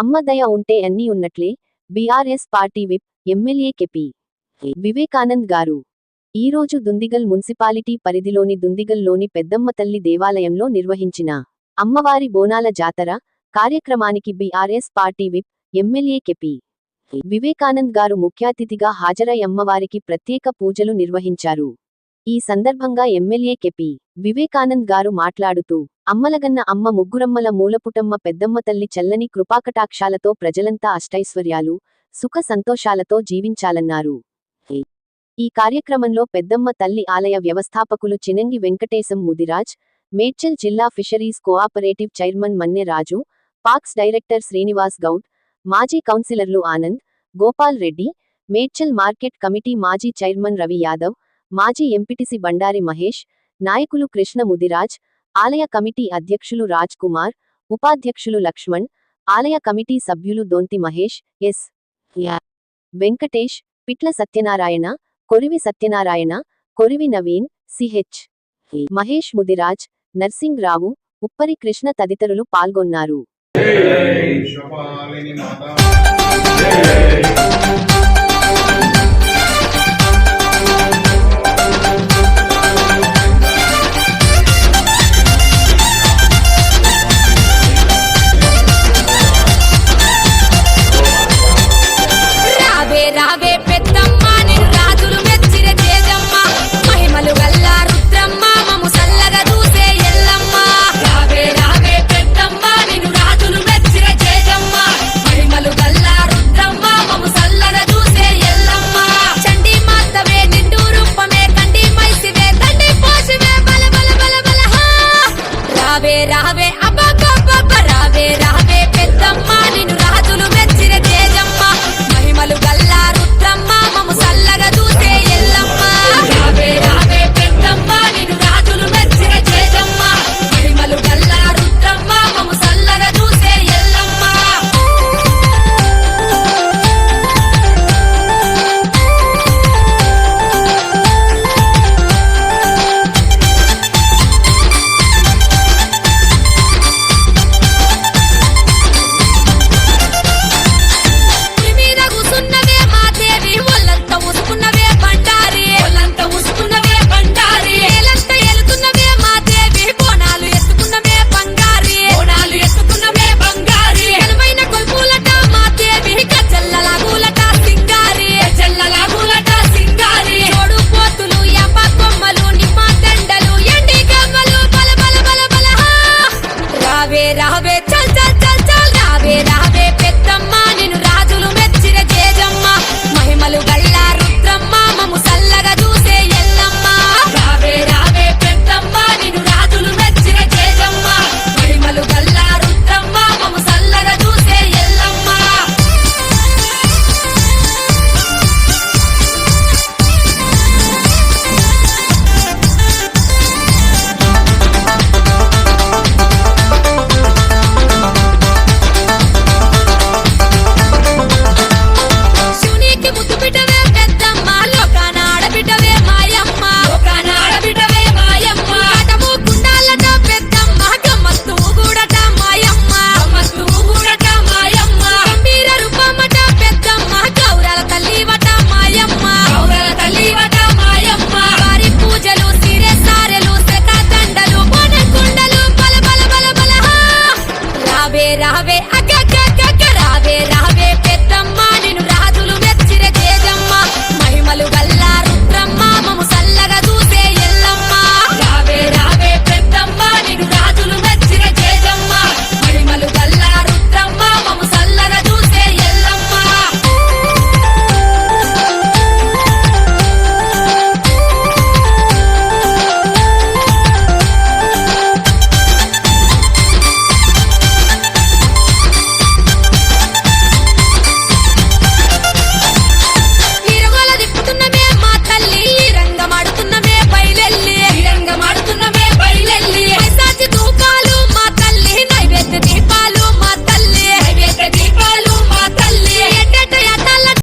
అమ్మ దయ ఉంటే అన్నీ ఉన్నట్లే. BRS party whip. MLA KP Vivekanand garu. ఈరోజు దుందిగల్ మున్సిపాలిటీ పరిధిలోని దుందిగల్లోని పెద్దమ్మ తల్లి దేవాలయంలో నిర్వహించిన అమ్మవారి బోనాల జాతర కార్యక్రమానికి BRS party whip. MLA KP Vivekanand garu ముఖ్యాతిథిగా హాజరై అమ్మవారికి ప్రత్యేక పూజలు నిర్వహించారు. ఈ సందర్భంగా ఎమ్మెల్యే కెపి వివేకానంద్ గారు మాట్లాడుతూ అమ్మలగన్న అమ్మ ముగ్గురమ్మల మూలపుటమ్మ పెద్దమ్మ తల్లి చల్లని కృపాకటాక్షాలతో ప్రజలంతా అష్టైశ్వర్యాలు సుఖ సంతోషాలతో జీవించాలన్నారు. ఈ కార్యక్రమంలో పెద్దమ్మ తల్లి ఆలయ వ్యవస్థాపకులు చినంగి వెంకటేశం ముదిరాజ్ మేడ్చల్ జిల్లా fisheries cooperative chairman Manne Raju PACS director Srinivas Goud మాజీ కౌన్సిలర్లు ఆనంద్ గోపాల్ రెడ్డి మేడ్చల్ మార్కెట్ కమిటీ మాజీ చైర్మన్ రవి యాదవ్ మాజీ ఎంపీటీసీ బండారి మహేష్ నాయకులు కృష్ణ ముదిరాజ్ ఆలయ కమిటీ అధ్యక్షులు రాజ్ కుమార్ ఉపాధ్యక్షులు లక్ష్మణ్ ఆలయ కమిటీ సభ్యులు దొంతి మహేష్ ఎస్. యా. వెంకటేష్ పిట్ల సత్యనారాయణ కొరివి సత్యనారాయణ కొరివి నవీన్ సిహెచ్ మహేష్ ముదిరాజ్ నర్సింగ్ రావు ఉప్పరి కృష్ణ తదితరులు పాల్గొన్నారు. జై. abba ba ba ba ra